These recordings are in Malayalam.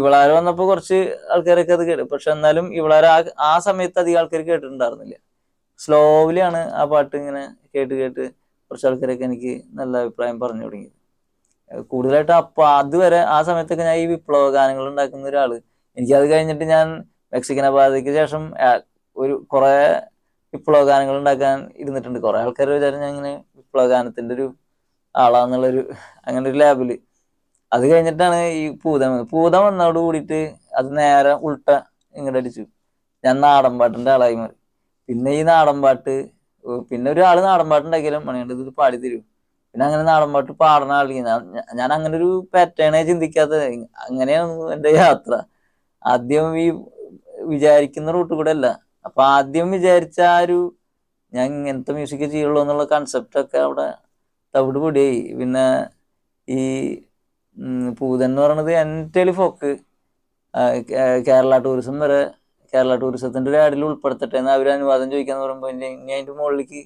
ഇവളാര് വന്നപ്പോ കുറച്ച് ആൾക്കാരൊക്കെ അത് കേട്ടു. പക്ഷെ എന്നാലും ഇവളാര് ആ സമയത്ത് അധികം ആൾക്കാർ കേട്ടിട്ടുണ്ടായിരുന്നില്ല. സ്ലോവിലാണ് ആ പാട്ട് ഇങ്ങനെ കേട്ട് കേട്ട് കുറച്ച് ആൾക്കാരൊക്കെ എനിക്ക് നല്ല അഭിപ്രായം പറഞ്ഞു തുടങ്ങിയത്. കൂടുതലായിട്ട് അപ്പൊ അതുവരെ ആ സമയത്തൊക്കെ ഞാൻ ഈ വിപ്ലവ ഗാനങ്ങൾ ഉണ്ടാക്കുന്ന ഒരാൾ. എനിക്ക് അത് കഴിഞ്ഞിട്ട് ഞാൻ മെക്സിക്കൻ അപാതയ്ക്ക് ശേഷം ഒരു കുറെ വിപ്ലവ ഗാനങ്ങൾ ഉണ്ടാക്കാൻ ഇരുന്നിട്ടുണ്ട്. കുറെ ആൾക്കാർ വിചാരം ഞാൻ ഇങ്ങനെ വിപ്ലവ ഗാനത്തിന്റെ ഒരു ആളാന്നുള്ളൊരു അങ്ങനെ ഒരു ലാബിൽ അത് കഴിഞ്ഞിട്ടാണ് ഈ പൂതം. പൂതം വന്നോട് കൂടിയിട്ട് അത് നേരെ ഉൾട്ട ഇങ്ങോട്ട് അടിച്ചു. ഞാൻ നാടൻ പാട്ടിന്റെ ആളായി മാറി. പിന്നെ ഈ നാടൻ പാട്ട് പിന്നെ ഒരാൾ നാടൻ പാട്ട് ഉണ്ടാക്കിയാലും മണികണ്ഠ ഇത് പാടി തരും. പിന്നെ അങ്ങനെ നാടൻ പാട്ട് പാടുന്ന ആളില്ല ഞാൻ അങ്ങനെ ഒരു പാറ്റേണേ ചിന്തിക്കാത്ത അങ്ങനെയാണ് എന്റെ യാത്ര. ആദ്യം ഈ വിചാരിക്കുന്ന റൂട്ട് കൂടെ അല്ല. അപ്പൊ ആദ്യം വിചാരിച്ച ആ ഒരു ഞാൻ ഇങ്ങനത്തെ മ്യൂസിക് ചെയ്യുള്ളൂ എന്നുള്ള കൺസെപ്റ്റൊക്കെ അവിടെ തവിട് പൊടിയായി. പിന്നെ ഈ പൂതൻ എന്ന് പറയുന്നത് എന്റെ ഫോക്ക് കേരള ടൂറിസം വരെ കേരള ടൂറിസത്തിന്റെ ഒരു ആഡിൽ ഉൾപ്പെടുത്തട്ടെ എന്ന് അവർ അനുവാദം ചോദിക്കാന്ന് പറയുമ്പോൾ ഇനി അതിന്റെ മുകളിലേക്ക്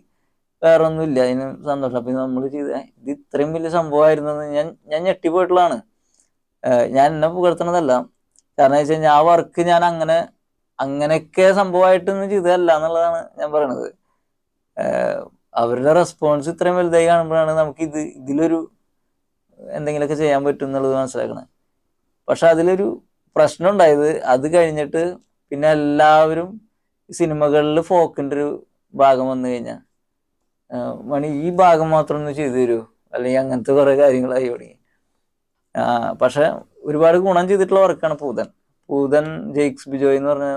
വേറെ ഒന്നുമില്ല അതിന് സന്തോഷം. അപ്പൊ നമ്മൾ ചെയ്ത ഇത് ഇത്രയും വലിയ സംഭവമായിരുന്നു ഞാൻ ഞാൻ ഞെട്ടിപ്പോയിട്ടുള്ളതാണ്. ഞാൻ എന്നെ പുകഴ്ത്തണതല്ല. കാരണം വെച്ച് കഴിഞ്ഞാൽ ആ വർക്ക് ഞാൻ അങ്ങനെ അങ്ങനെയൊക്കെ സംഭവമായിട്ടൊന്നും ചെയ്തതല്ല എന്നുള്ളതാണ് ഞാൻ പറയണത്. അവരുടെ റെസ്പോൺസ് ഇത്രയും വലുതായി കാണുമ്പോഴാണ് നമുക്ക് ഇത് ഇതിലൊരു എന്തെങ്കിലുമൊക്കെ ചെയ്യാൻ പറ്റും എന്നുള്ളത് മനസ്സിലാക്കണേ. പക്ഷെ അതിലൊരു പ്രശ്നം ഉണ്ടായത് അത് കഴിഞ്ഞിട്ട് പിന്നെ എല്ലാവരും സിനിമകളിൽ ഫോക്കിന്റെ ഒരു ഭാഗം വന്നു കഴിഞ്ഞാൽ മണി ഈ ഭാഗം മാത്രം ഒന്ന് ചെയ്തു തരുമോ അല്ലെങ്കിൽ അങ്ങനത്തെ കുറേ കാര്യങ്ങളായി തുടങ്ങി. പക്ഷെ ഒരുപാട് ഗുണം ചെയ്തിട്ടുള്ള വർക്കാണ് പൂതൻ. പൂതൻ ജെയ്ക്സ് ബിജോയ് എന്ന് പറഞ്ഞ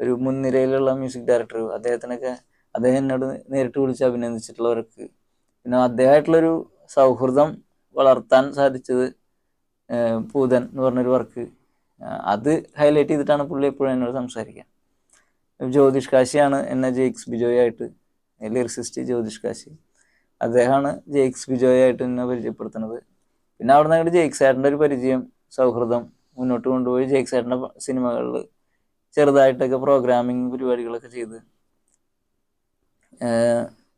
ഒരു മുൻനിരയിലുള്ള മ്യൂസിക് ഡയറക്ടർ അദ്ദേഹത്തിനൊക്കെ അദ്ദേഹം എന്നോട് നേരിട്ട് വിളിച്ച് അഭിനന്ദിച്ചിട്ടുള്ള വർക്ക്. പിന്നെ അദ്ദേഹമായിട്ടുള്ളൊരു സൗഹൃദം വളർത്താൻ സാധിച്ചത് പൂതൻ എന്ന് പറഞ്ഞൊരു വർക്ക്. അത് ഹൈലൈറ്റ് ചെയ്തിട്ടാണ് പുള്ളി എപ്പോഴും എന്നോട് സംസാരിക്കാൻ ജ്യോതിഷ് കാശിയാണ് എന്നെ ജെയ്ക്സ് ബിജോയ് ആയിട്ട് ലിറിസിസ്റ്റ് ജ്യോതിഷ് കാശി. അദ്ദേഹമാണ് ജെയ്ക്സ് ബിജോയ് ആയിട്ട് എന്നെ പരിചയപ്പെടുത്തുന്നത്. പിന്നെ അവിടെ നിന്ന് അങ്ങോട്ട് ജെയ്ക്സ് ഏട്ടന്റെ ഒരു പരിചയം സൗഹൃദം മുന്നോട്ട് കൊണ്ടുപോയി ജെയ്ക്സ് ഏട്ടന്റെ സിനിമകളിൽ ചെറുതായിട്ടൊക്കെ പ്രോഗ്രാമിംഗ് പരിപാടികളൊക്കെ ചെയ്ത്.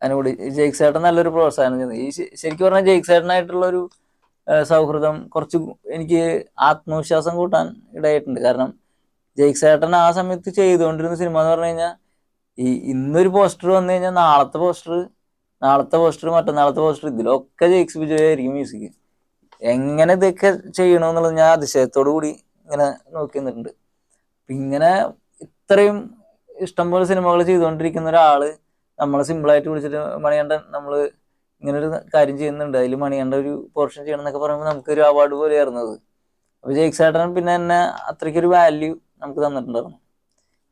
ഏഹ് അതിനുകൂടി ജെയ്ക്സ് ഏട്ടൻ നല്ലൊരു പ്രോത്സാഹനം ചെയ്യുന്നത് ഈ ശരിക്കും പറഞ്ഞാൽ ജെയ്ക്സ് ഏട്ടനായിട്ടുള്ള ഒരു സൗഹൃദം കുറച്ച് എനിക്ക് ആത്മവിശ്വാസം കൂട്ടാൻ ഇടയായിട്ടുണ്ട്. കാരണം ജെയ്ക്സ് ഏട്ടൻ ആ സമയത്ത് ചെയ്തുകൊണ്ടിരുന്ന സിനിമ എന്ന് പറഞ്ഞു കഴിഞ്ഞാൽ ഈ ഇന്നൊരു പോസ്റ്റർ വന്നു കഴിഞ്ഞാൽ നാളത്തെ പോസ്റ്റർ നാളത്തെ പോസ്റ്റർ മറ്റന്നാളത്തെ പോസ്റ്റർ ഇതിലൊക്കെ ജെയ്ക്സ് ബിജോയ് ആയിരിക്കും മ്യൂസിക്. എങ്ങനെ ഇതൊക്കെ ചെയ്യണമെന്നുള്ളത് ഞാൻ അതിശയത്തോടു കൂടി ഇങ്ങനെ നോക്കി നിന്നിട്ടുണ്ട്. ഇങ്ങനെ ഇത്രയും ഇഷ്ടംപോലെ സിനിമകൾ ചെയ്തുകൊണ്ടിരിക്കുന്ന ഒരാൾ നമ്മളെ സിമ്പിളായിട്ട് വിളിച്ചിട്ട് മണികണ്ഠൻ നമ്മൾ ഇങ്ങനെ ഒരു കാര്യം ചെയ്യുന്നുണ്ട്. അതിൽ മണിയണ്ട ഒരു പോർഷൻ ചെയ്യണം എന്നൊക്കെ പറയുമ്പോൾ നമുക്ക് ഒരു അവാർഡ് പോലെയായിരുന്നു അത്. അപ്പൊ ജെയ്ക്സ് ഏട്ടൻ പിന്നെ എന്നെ അത്രയ്ക്കൊരു വാല്യൂ നമുക്ക് തന്നിട്ടുണ്ടായിരുന്നു.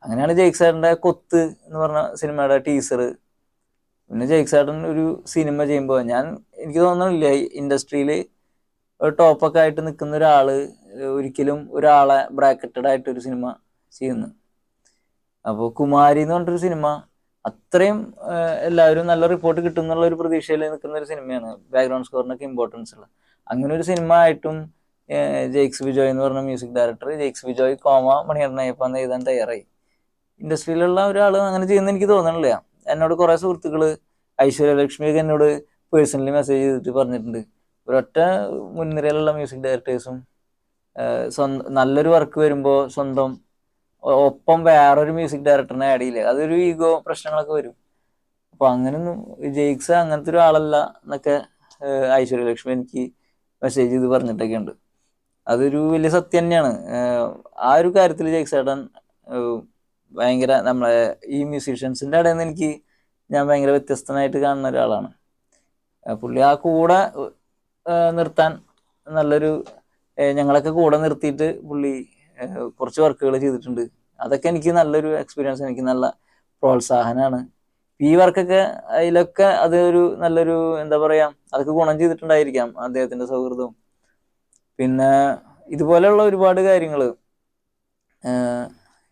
അങ്ങനെയാണ് ജെയ്ക്സ് ഏട്ടന്റെ കൊത്ത് എന്ന് പറഞ്ഞ സിനിമയുടെ ടീസർ പിന്നെ ജെയ്ക്സ് ഏട്ടൻ ഒരു സിനിമ ചെയ്യുമ്പോൾ ഞാൻ എനിക്ക് തോന്നുന്നില്ല ഇൻഡസ്ട്രിയിൽ ടോപ്പൊക്കെ ആയിട്ട് നിൽക്കുന്ന ഒരാൾ ഒരിക്കലും ഒരാളെ ബ്രാക്കറ്റഡ് ആയിട്ട് ഒരു സിനിമ ചെയ്യുന്നു. അപ്പോൾ കുമാരി എന്ന് പറഞ്ഞിട്ടൊരു സിനിമ അത്രയും എല്ലാവരും നല്ല റിപ്പോർട്ട് കിട്ടും എന്നുള്ള ഒരു പ്രതീക്ഷയിൽ നിൽക്കുന്ന ഒരു സിനിമയാണ് ബാക്ക്ഗ്രൗണ്ട് സ്കോറിനൊക്കെ ഇമ്പോർട്ടൻസ് ഉള്ള അങ്ങനെ ഒരു സിനിമ ആയിട്ടും ജെയ്ക്സ് ബിജോയ് എന്ന് പറഞ്ഞ music director Jakes Vijoy comma മണിയണ്ണയ്യപ്പ എന്ന് എഴുതാൻ തയ്യാറായി. ഇൻഡസ്ട്രിയിലുള്ള ഒരാൾ അങ്ങനെ ചെയ്യുന്ന എനിക്ക് തോന്നണില്ല. എന്നോട് കുറെ സുഹൃത്തുക്കൾ ഐശ്വര്യലക്ഷ്മിയൊക്കെ എന്നോട് പേഴ്സണലി മെസ്സേജ് ചെയ്തിട്ട് പറഞ്ഞിട്ടുണ്ട്. ഒരൊറ്റ മുൻനിരയിലുള്ള മ്യൂസിക് ഡയറക്ടേഴ്സും സ്വന്തം നല്ലൊരു വർക്ക് വരുമ്പോൾ സ്വന്തം ഒപ്പം വേറൊരു മ്യൂസിക് ഡയറക്ടറിനെ ആഡ് ചെയ്യില്ല? അതൊരു ഈഗോ പ്രശ്നങ്ങളൊക്കെ വരും. അപ്പൊ അങ്ങനൊന്നും ജെയ്ക്സ് അങ്ങനത്തെ ഒരു ആളല്ല എന്നൊക്കെ ഐശ്വര്യലക്ഷ്മി എനിക്ക് മെസ്സേജ് ചെയ്ത് പറഞ്ഞിട്ടൊക്കെ ഉണ്ട്. അതൊരു വലിയ സത്യം തന്നെയാണ്. ആ ഒരു കാര്യത്തിൽ ജെയ്ക്സ് ഏട്ടൻ ഭയങ്കര നമ്മളെ ഈ മ്യൂസീഷ്യൻസിന്റെ ഇടയിൽ നിന്ന് എനിക്ക് ഞാൻ ഭയങ്കര വ്യത്യസ്തനായിട്ട് കാണുന്ന ഒരാളാണ്. പുള്ളി ആ കൂടെ നിർത്താൻ നല്ലൊരു ഞങ്ങളൊക്കെ കൂടെ നിർത്തിയിട്ട് പുള്ളി കുറച്ച് വർക്കുകൾ ചെയ്തിട്ടുണ്ട്. അതൊക്കെ എനിക്ക് നല്ലൊരു എക്സ്പീരിയൻസ് എനിക്ക് നല്ല പ്രോത്സാഹനമാണ് ഈ വർക്കൊക്കെ അതിലൊക്കെ അത് ഒരു നല്ലൊരു എന്താ പറയാ അതൊക്കെ ഗുണം ചെയ്തിട്ടുണ്ടായിരിക്കാം അദ്ദേഹത്തിന്റെ സൗഹൃദവും. പിന്നെ ഇതുപോലെയുള്ള ഒരുപാട് കാര്യങ്ങൾ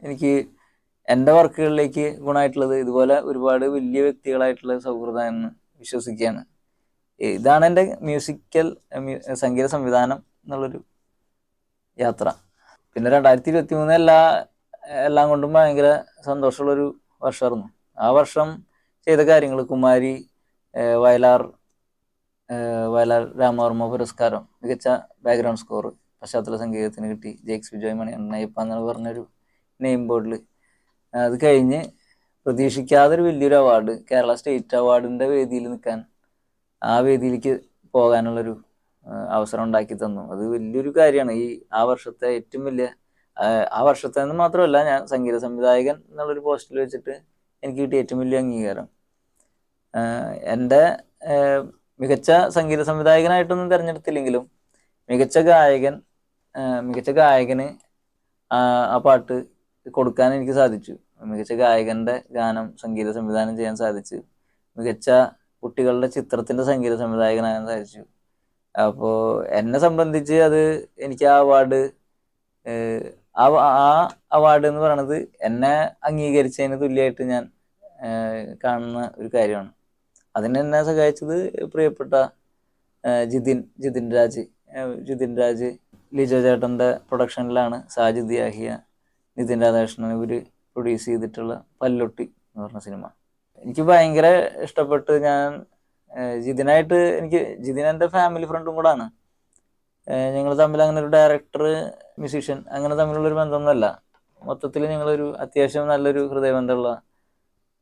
എനിക്ക് എന്റെ വർക്കുകളിലേക്ക് ഗുണമായിട്ടുള്ളത് ഇതുപോലെ ഒരുപാട് വലിയ വ്യക്തികളായിട്ടുള്ള സൗഹൃദം എന്ന് വിശ്വസിക്കുകയാണ്. ഇതാണ് എന്റെ മ്യൂസിക്കൽ സംഗീത സംവിധാനം എന്നുള്ളൊരു യാത്ര. പിന്നെ രണ്ടായിരത്തി ഇരുപത്തി മൂന്ന് എല്ലാ എല്ലാം കൊണ്ടും ഭയങ്കര സന്തോഷമുള്ളൊരു വർഷമായിരുന്നു. ആ വർഷം ചെയ്ത കാര്യങ്ങൾ കുമാരി വയലാർ വയലാർ രാമവർമ്മ പുരസ്കാരം മികച്ച ബാക്ക്ഗ്രൗണ്ട് സ്കോർ പശ്ചാത്തല സംഗീതത്തിന് കിട്ടി. ജേക്സ് വിജയ് മണി അണ്ണയ്യപ്പ എന്ന് പറഞ്ഞൊരു നെയിം ബോർഡിൽ അത് കഴിഞ്ഞ് പ്രതീക്ഷിക്കാതെ ഒരു വലിയൊരു അവാർഡ് കേരള സ്റ്റേറ്റ് അവാർഡിന്റെ വേദിയിൽ നിൽക്കാൻ ആ വേദിയിലേക്ക് പോകാനുള്ളൊരു അവസരം ഉണ്ടാക്കി തന്നു. അത് വലിയൊരു കാര്യമാണ്. ഈ ആ വർഷത്തെ ഏറ്റവും വലിയ ആ, വർഷത്തെ നിന്ന് മാത്രമല്ല ഞാൻ സംഗീത സംവിധായകൻ എന്നുള്ളൊരു പോസ്റ്റിൽ വെച്ചിട്ട് എനിക്ക് കിട്ടിയ ഏറ്റവും വലിയ അംഗീകാരം. എന്റെ മികച്ച സംഗീത സംവിധായകനായിട്ടൊന്നും തിരഞ്ഞെടുത്തില്ലെങ്കിലും മികച്ച ഗായകൻ മികച്ച ഗായകന് ആ പാട്ട് കൊടുക്കാൻ എനിക്ക് സാധിച്ചു. മികച്ച ഗായകന്റെ ഗാനം സംഗീത സംവിധാനം ചെയ്യാൻ സാധിച്ചു. മികച്ച കുട്ടികളുടെ ചിത്രത്തിന്റെ സംഗീത സംവിധായകനാകാൻ സാധിച്ചു. അപ്പോൾ എന്നെ സംബന്ധിച്ച് അത് എനിക്ക് ആ അവാർഡ് ആ അവാർഡ് എന്ന് പറയണത് എന്നെ അംഗീകരിച്ചതിന് തുല്യമായിട്ട് ഞാൻ കാണുന്ന ഒരു കാര്യമാണ്. അതിന് എന്നെ സഹായിച്ചത് പ്രിയപ്പെട്ട ജിതിൻ ജിതിൻ രാജ്. ജിതിൻ രാജ് ലിജോ ചേട്ടന്റെ പ്രൊഡക്ഷനിലാണ് സാജിദ് യാഹിയ നിതിൻ രാധാകൃഷ്ണൻ ഇവർ പ്രൊഡ്യൂസ് ചെയ്തിട്ടുള്ള പല്ലൊട്ടി എന്ന് പറഞ്ഞ സിനിമ എനിക്ക് ഭയങ്കര ഇഷ്ടപ്പെട്ട് ഞാൻ ജിതിനായിട്ട് എനിക്ക് ജിതിൻ എന്റെ ഫാമിലി ഫ്രണ്ടും കൂടാണ്. ഞങ്ങൾ തമ്മിൽ അങ്ങനെ ഒരു ഡയറക്ടർ മ്യൂസീഷ്യൻ അങ്ങനെ തമ്മിലുള്ളൊരു ബന്ധമൊന്നുമല്ല. മൊത്തത്തിൽ ഞങ്ങളൊരു അത്യാവശ്യം നല്ലൊരു ഹൃദയബന്ധമുള്ള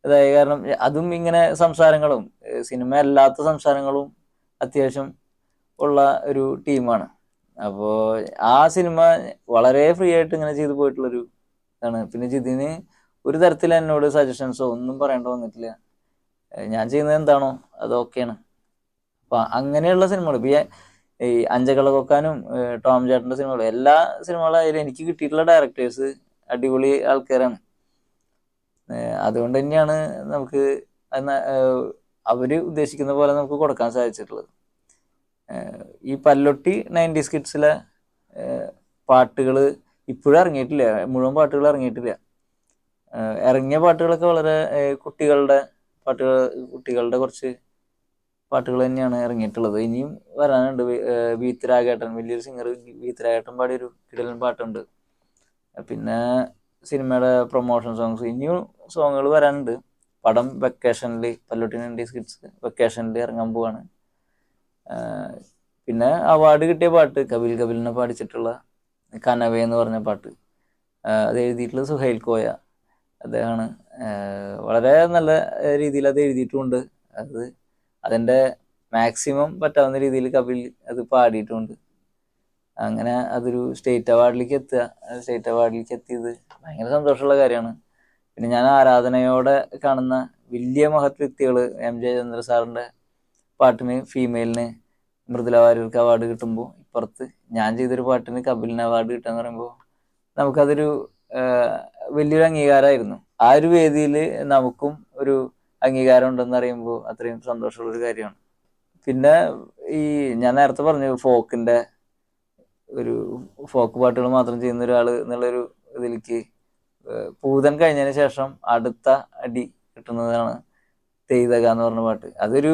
ഇതായി. കാരണം അതും ഇങ്ങനെ സംസാരങ്ങളും സിനിമ അല്ലാത്ത സംസാരങ്ങളും അത്യാവശ്യം ഉള്ള ഒരു ടീമാണ്. അപ്പോൾ ആ സിനിമ വളരെ ഫ്രീ ആയിട്ട് ഇങ്ങനെ ചെയ്തു പോയിട്ടുള്ളൊരു ഇതാണ്. പിന്നെ ജിതിന് ഒരു തരത്തിൽ എന്നോട് സജഷൻസോ ഒന്നും പറയേണ്ട വന്നിട്ടില്ല. ഞാൻ ചെയ്യുന്നത് എന്താണോ അത് ഓക്കെയാണ് അപ്പൊ അങ്ങനെയുള്ള സിനിമകൾ ഇപ്പൊ ഈ- അഞ്ചകള കൊക്കാനും ടോം ചേട്ടന്റെ സിനിമകളും എല്ലാ സിനിമകളായാലും എനിക്ക് കിട്ടിയിട്ടുള്ള ഡയറക്ടേഴ്സ് അടിപൊളി ആൾക്കാരാണ്. അതുകൊണ്ട് തന്നെയാണ് നമുക്ക് അവർ ഉദ്ദേശിക്കുന്ന പോലെ നമുക്ക് കൊടുക്കാൻ സാധിച്ചിട്ടുള്ളത്. ഈ പല്ലൊട്ടി നയന്റി സ്കിറ്റ്സിലെ പാട്ടുകൾ ഇപ്പോഴും ഇറങ്ങിയിട്ടില്ല. മുഴുവൻ പാട്ടുകൾ ഇറങ്ങിയിട്ടില്ല. ഇറങ്ങിയ പാട്ടുകളൊക്കെ വളരെ കുട്ടികളുടെ പാട്ടുകൾ കുട്ടികളുടെ കുറച്ച് പാട്ടുകൾ തന്നെയാണ് ഇറങ്ങിയിട്ടുള്ളത്. ഇനിയും വരാനുണ്ട്. വീത്തരാഘേട്ടൻ വലിയൊരു സിംഗർ വീത്ത് രാഗേട്ടൻ പാടിയൊരു കിടലൻ പാട്ടുണ്ട്. പിന്നെ സിനിമയുടെ പ്രൊമോഷൻ സോങ്സ് ഇനിയും സോങ്ങുകൾ വരാനുണ്ട്. പടം വെക്കേഷനിൽ പല്ലൊട്ടി നയന്റീസ് കിഡ്സ് വെക്കേഷനിൽ ഇറങ്ങാൻ പോവാണ്. പിന്നെ അവാർഡ് കിട്ടിയ പാട്ട് കപിൽ കപിലിനെ പാടിച്ചിട്ടുള്ള കനവേ എന്ന് പറഞ്ഞ പാട്ട്. അത് എഴുതിയിട്ടുള്ളത് സുഹൈൽ കോയ. അദ്ദേഹമാണ്. വളരെ നല്ല രീതിയിൽ അത് എഴുതിയിട്ടുമുണ്ട് അത് അതിന്റെ മാക്സിമം പറ്റാവുന്ന രീതിയിൽ കപിൽ അത് പാടിയിട്ടുമുണ്ട് അങ്ങനെ അതൊരു സ്റ്റേറ്റ് അവാർഡിലേക്ക് എത്തുക. സ്റ്റേറ്റ് അവാർഡിലേക്ക് എത്തിയത് ഭയങ്കര സന്തോഷമുള്ള കാര്യമാണ്. പിന്നെ ഞാൻ ആരാധനയോടെ കാണുന്ന വലിയ മഹത് വ്യക്തികൾ എം ജെ ചന്ദ്ര സാറിന്റെ പാട്ടിന് ഫീമെയിലിന് മൃദുല വാര്യർക്ക് അവാർഡ് കിട്ടുമ്പോൾ ഇപ്പുറത്ത് ഞാൻ ചെയ്തൊരു പാട്ടിന് കപിലിന് അവാർഡ് കിട്ടുക എന്ന് പറയുമ്പോൾ നമുക്കതൊരു വലിയൊരു അംഗീകാരമായിരുന്നു. ആ ഒരു വേദിയിൽ നമുക്കും ഒരു അംഗീകാരം ഉണ്ടെന്ന് അറിയുമ്പോൾ അത്രയും സന്തോഷമുള്ള ഒരു കാര്യമാണ്. പിന്നെ ഈ ഞാൻ നേരത്തെ പറഞ്ഞു ഫോക്കിന്റെ ഒരു ഫോക്ക് പാട്ടുകൾ മാത്രം ചെയ്യുന്ന ഒരാൾ എന്നുള്ളൊരു ഇതിലേക്ക് പൂതൻ കഴിഞ്ഞതിന് ശേഷം അടുത്ത അടി കിട്ടുന്നതാണ് തെയ്തക എന്ന് പറഞ്ഞ പാട്ട്. അതൊരു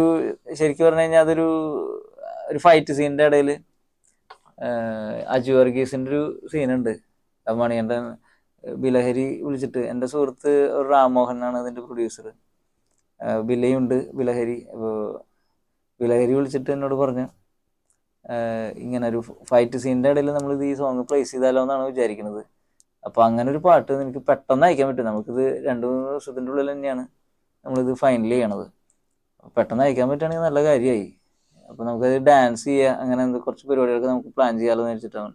ശരിക്കും പറഞ്ഞു കഴിഞ്ഞാൽ അതൊരു ഒരു ഫൈറ്റ് സീനിന്റെ ഇടയിൽ അജു വർഗീസിന്റെ ഒരു സീനുണ്ട് മണിയന്റെ ബിലഹരി വിളിച്ചിട്ട്. എന്റെ സുഹൃത്ത് ഒരു റാംമോഹൻ ആണ് അതിന്റെ പ്രൊഡ്യൂസർ ബിലയുണ്ട് വിലഹരി വിലഹരി വിളിച്ചിട്ട് എന്നോട് പറഞ്ഞു. ഇങ്ങനെ ഒരു ഫൈറ്റ് സീനിന്റെ ഇടയിൽ നമ്മൾ ഇത് ഈ സോങ് പ്ലേസ് ചെയ്താലോ എന്നാണ് വിചാരിക്കുന്നത്. അപ്പോൾ അങ്ങനെ ഒരു പാട്ട് എനിക്ക് പെട്ടെന്ന് അയക്കാൻ പറ്റും. നമുക്കിത് രണ്ടു മൂന്ന് ദിവസത്തിന്റെ ഉള്ളിൽ തന്നെയാണ് നമ്മളിത് ഫൈനൽ ചെയ്യണത്. പെട്ടെന്ന് അയക്കാൻ പറ്റുകയാണെങ്കിൽ നല്ല കാര്യമായി. അപ്പോൾ നമുക്കത് ഡാൻസ് ചെയ്യുക അങ്ങനെ എന്ത് കുറച്ച് പരിപാടികളൊക്കെ നമുക്ക് പ്ലാൻ ചെയ്യാമല്ലോ എന്ന് വെച്ചിട്ടാണ്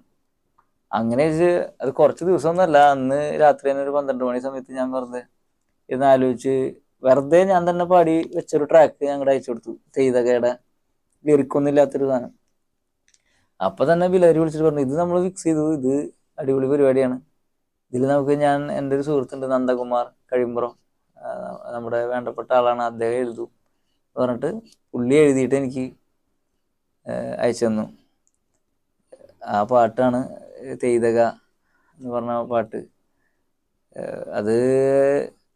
അങ്ങനെ വെച്ച് അത് കുറച്ച് ദിവസമൊന്നുമല്ല. അന്ന് രാത്രി തന്നെ ഒരു പന്ത്രണ്ട് മണി സമയത്ത് ഞാൻ വെറുതെ ഇരുന്ന് ആലോചിച്ച് വെറുതെ ഞാൻ തന്നെ പാടി വെച്ചൊരു ട്രാക്ക് ഞങ്ങളുടെ അയച്ചു കൊടുത്തു. ചെയ്തകയുടെ ലിറിക്കൊന്നും ഇല്ലാത്തൊരു സാധനം. അപ്പൊ തന്നെ ബിലരി വിളിച്ചിട്ട് പറഞ്ഞു ഇത് നമ്മൾ ഫിക്സ് ചെയ്തു. ഇത് അടിപൊളി പരിപാടിയാണ്. ഇതിൽ നമുക്ക് ഞാൻ എന്റെ ഒരു സുഹൃത്തുണ്ട് നന്ദകുമാർ കഴിമ്പുറം. നമ്മുടെ വേണ്ടപ്പെട്ട ആളാണ്. അദ്ദേഹം എഴുതും. പറഞ്ഞിട്ട് പുള്ളി എഴുതിയിട്ട് എനിക്ക് അയച്ചു തന്നു. ആ പാട്ടാണ് തെയ്തക എന്ന് പറഞ്ഞ പാട്ട്. അത്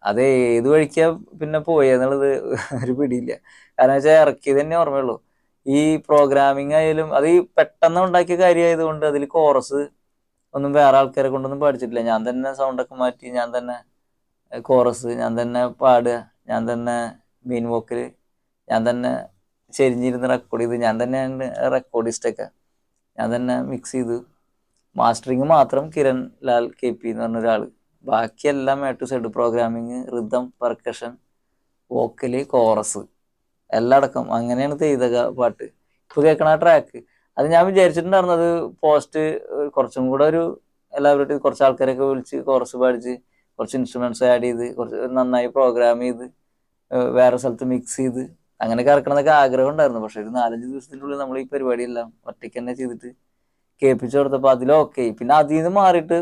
അത് ഏത് വഴിക്കാ പിന്നെ പോയെന്നുള്ളത് ഒരു പിടിയില്ല. കാരണം വെച്ചാൽ ഇറക്കിയത് തന്നെ ഓർമ്മയുള്ളൂ. ഈ പ്രോഗ്രാമിംഗ് ആയാലും അത് ഈ പെട്ടെന്ന് ഉണ്ടാക്കിയ കാര്യമായതുകൊണ്ട് അതിൽ കോറസ് ഒന്നും വേറെ ആൾക്കാരെ കൊണ്ടൊന്നും പഠിച്ചിട്ടില്ല ഞാൻ തന്നെ സൗണ്ടൊക്കെ മാറ്റി ഞാൻ തന്നെ കോറസ് ഞാൻ തന്നെ പാടുക ഞാൻ തന്നെ മെയിൻ വോക്കൽ ഞാൻ തന്നെ ചെരിഞ്ഞിരുന്ന് റെക്കോർഡ് ചെയ്ത് ഞാൻ തന്നെയാണ് റെക്കോർഡിസ്റ്റൊക്കെ ഞാൻ തന്നെ മിക്സ് ചെയ്തു. മാസ്റ്ററിങ് മാത്രം കിരൺ ലാൽ കെ പി എന്ന് പറഞ്ഞ ഒരാൾ ബാക്കിയെല്ലാം A to Z programming rhythm percussion vocal chorus എല്ലാം അടക്കം അങ്ങനെയാണ് ചെയ്തക പാട്ട്. ഇപ്പൊ കേൾക്കണ ട്രാക്ക് അത് ഞാൻ വിചാരിച്ചിട്ടുണ്ടായിരുന്നു അത് പോസ്റ്റ് കുറച്ചും കൂടെ ഒരു എല്ലാവരും കുറച്ച് ആൾക്കാരൊക്കെ വിളിച്ച് കോറസ് പാടിച്ച് കുറച്ച് ഇൻസ്ട്രുമെന്റ്സ് ആഡ് ചെയ്ത് കുറച്ച് നന്നായി പ്രോഗ്രാം ചെയ്ത് വേറെ സ്ഥലത്ത് മിക്സ് ചെയ്ത് അങ്ങനെയൊക്കെ ഇറക്കണമെന്നൊക്കെ ആഗ്രഹം ഉണ്ടായിരുന്നു. പക്ഷെ ഒരു നാലഞ്ച് ദിവസത്തിനുള്ളിൽ നമ്മൾ ഈ പരിപാടിയെല്ലാം ഒറ്റയ്ക്ക് തന്നെ ചെയ്തിട്ട് കേൾപ്പിച്ചു കൊടുത്തപ്പോൾ അതിലും ഓക്കെ പിന്നെ അതിൽ നിന്ന് മാറിയിട്ട്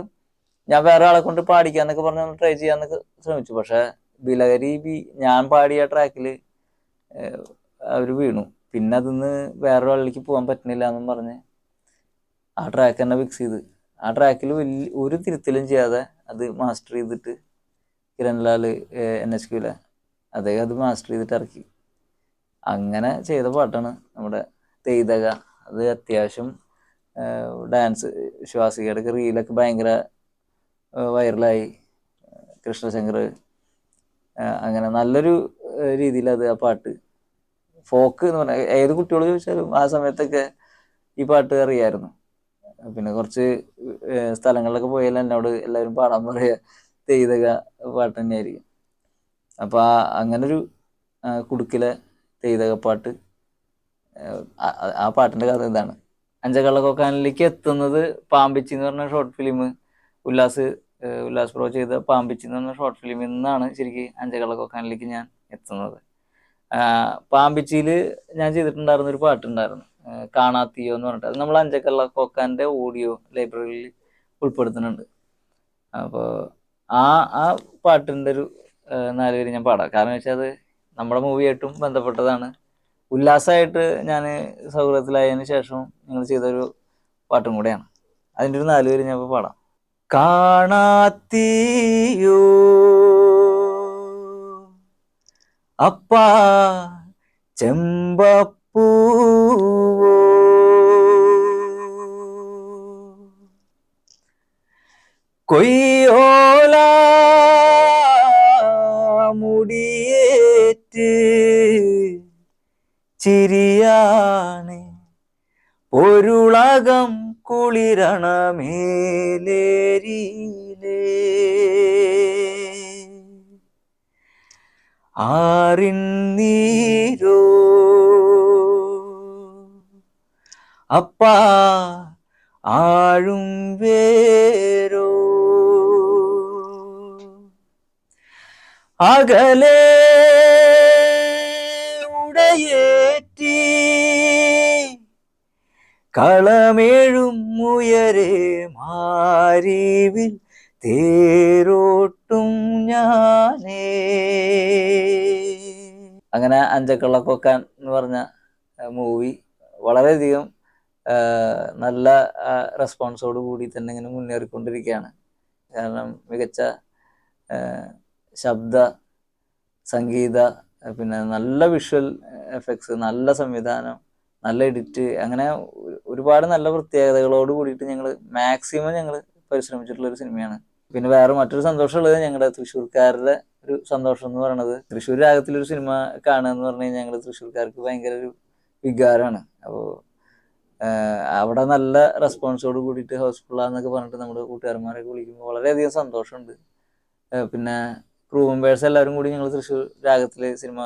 ഞാൻ വേറെ ആളെ കൊണ്ട് പാടിക്കാന്നൊക്കെ പറഞ്ഞ് ട്രൈ ചെയ്യാന്നൊക്കെ ശ്രമിച്ചു. പക്ഷെ ബിലഹരി ബി ഞാൻ പാടിയ ട്രാക്കിൽ അവർ വീണു. പിന്നെ അതിന്ന് വേറെ ആളിലേക്ക് പോകാൻ പറ്റുന്നില്ല എന്നും പറഞ്ഞ് ആ ട്രാക്ക് തന്നെ ഫിക്സ് ചെയ്ത്. ആ ട്രാക്കിൽ വലിയ ഒരു തിരുത്തലും ചെയ്യാതെ അത് മാസ്റ്റർ ചെയ്തിട്ട് കിരൺലാൽ എൻ എച്ച് ക്യൂലെ അദ്ദേഹം അത് മാസ്റ്റർ ചെയ്തിട്ട് ഇറക്കി. അങ്ങനെ ചെയ്ത പാട്ടാണ് നമ്മുടെ തെയ്തക. അത് അത്യാവശ്യം ഡാൻസ് ശ്വാസികയുടെ റീലൊക്കെ ഭയങ്കര വൈറലായി. കൃഷ്ണശങ്കർ അങ്ങനെ നല്ലൊരു രീതിയിൽ അത് ആ പാട്ട് ഫോക്ക് എന്ന് പറഞ്ഞാൽ ഏത് കുട്ടിയോട് ചോദിച്ചാലും ആ സമയത്തൊക്കെ ഈ പാട്ട് അറിയായിരുന്നു. പിന്നെ കുറച്ച് സ്ഥലങ്ങളിലൊക്കെ പോയാലും എന്നോട് എല്ലാവരും പാടാൻ പറയുക തെയ്തക പാട്ട് തന്നെയായിരിക്കും. അപ്പോൾ ആ അങ്ങനൊരു കുടുക്കിലെ തെയ്തക പാട്ട് ആ- പാട്ടിന്റെ കഥ ഇതാണ്. അഞ്ചക്കള്ളക്കൊക്കാനിലേക്ക് എത്തുന്നത് പാമ്പിച്ചി എന്ന് പറഞ്ഞ short film Ullas Ullas pro ചെയ്ത പാമ്പിച്ചി എന്ന ഷോർട്ട് ഫിലിമിൽ നിന്നാണ് ശരിക്കും അഞ്ചക്കള്ളക്കൊക്കാനിലേക്ക് ഞാൻ എത്തുന്നത്. പാമ്പിച്ചിയിൽ ഞാൻ ചെയ്തിട്ടുണ്ടായിരുന്ന ഒരു പാട്ടുണ്ടായിരുന്നു. കാണാത്തിയോ എന്ന് പറഞ്ഞിട്ട്. അത് നമ്മൾ അഞ്ചക്കള്ള കൊക്കാന്റെ ഓഡിയോ ലൈബ്രറിയിൽ ഉൾപ്പെടുത്തുന്നുണ്ട്. അപ്പോൾ ആ ആ പാട്ടിന്റെ ഒരു നാല് പേര് ഞാൻ പാടാം. കാരണം വെച്ചാൽ അത് നമ്മുടെ മൂവിയായിട്ടും ബന്ധപ്പെട്ടതാണ്. ഉല്ലാസമായിട്ട് ഞാൻ സൗഹൃദത്തിലായതിനു ശേഷം നിങ്ങൾ ചെയ്തൊരു പാട്ടും കൂടെയാണ്. അതിന്റെ ഒരു നാല് പേര് ഞാൻ ഇപ്പോൾ പാടാം. കാണാത്തിയോ? അപ്പ ചെമ്പപ്പൂവോ? കൊയ്യോല മുടിയേറ്റ് ചിരിയാണ്. പൊരുളകം കുളിരണമേലേരിയിലേ. ആറിൻ നീരോ. അപ്പാ ആഴും വേരോ. അകലേ ഉടയേറ്റി കളമേഴും ഉയരെ മാരിവിൽ തേരോട്ടും ഞാനേ. അങ്ങനെ അഞ്ചക്കള്ളക്കൊക്കാൻ എന്ന് പറഞ്ഞ മൂവി വളരെയധികം നല്ല റെസ്പോൺസോട് കൂടി തന്നെ ഇങ്ങനെ മുന്നേറിക്കൊണ്ടിരിക്കുകയാണ്. കാരണം മികച്ച ശബ്ദ സംഗീത പിന്നെ നല്ല വിഷ്വൽ എഫക്ട്സ് നല്ല സംവിധാനം നല്ല എഡിറ്റ് അങ്ങനെ ഒരുപാട് നല്ല പ്രത്യേകതകളോട് കൂടിയിട്ട് ഞങ്ങൾ മാക്സിമം ഞങ്ങൾ പരിശ്രമിച്ചിട്ടുള്ള ഒരു സിനിമയാണ് പിന്നെ വേറെ മറ്റൊരു സന്തോഷമുള്ളത് ഞങ്ങളുടെ തൃശ്ശൂർക്കാരുടെ ഒരു സന്തോഷം എന്ന് പറയുന്നത് തൃശ്ശൂർ രാഗത്തിലൊരു സിനിമ കാണുക എന്ന് പറഞ്ഞു കഴിഞ്ഞാൽ ഞങ്ങൾ തൃശ്ശൂർക്കാർക്ക് ഭയങ്കര ഒരു വികാരമാണ് അപ്പോൾ അവിടെ നല്ല റെസ്പോൺസോട് കൂടിയിട്ട് ഹൗസ്ഫുള്ളാന്നൊക്കെ പറഞ്ഞിട്ട് നമ്മുടെ കൂട്ടുകാരന്മാരൊക്കെ വിളിക്കുമ്പോൾ വളരെയധികം സന്തോഷമുണ്ട്. പിന്നെ ക്രൂ മെമ്പേഴ്സ് എല്ലാവരും കൂടി ഞങ്ങൾ തൃശ്ശൂർ രാഗത്തിലെ സിനിമ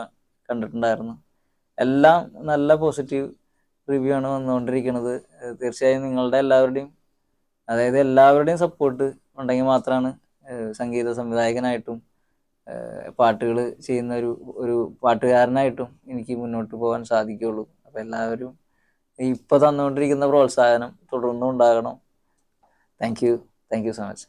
കണ്ടിട്ടുണ്ടായിരുന്നു. എല്ലാം നല്ല പോസിറ്റീവ് റിവ്യൂ ആണ് വന്നുകൊണ്ടിരിക്കുന്നത്. തീർച്ചയായും നിങ്ങളുടെ എല്ലാവരുടെയും അതായത് എല്ലാവരുടെയും സപ്പോർട്ട് ഉണ്ടെങ്കിൽ മാത്രമാണ് സംഗീത സംവിധായകനായിട്ടും പാട്ടുകൾ ചെയ്യുന്ന ഒരു ഒരു പാട്ടുകാരനായിട്ടും എനിക്ക് മുന്നോട്ട് പോകാൻ സാധിക്കുകയുള്ളൂ. അപ്പോൾ എല്ലാവരും ഇപ്പോൾ തന്നുകൊണ്ടിരിക്കുന്ന പ്രോത്സാഹനം തുടർന്നും ഉണ്ടാകണം. Thank you thank you so much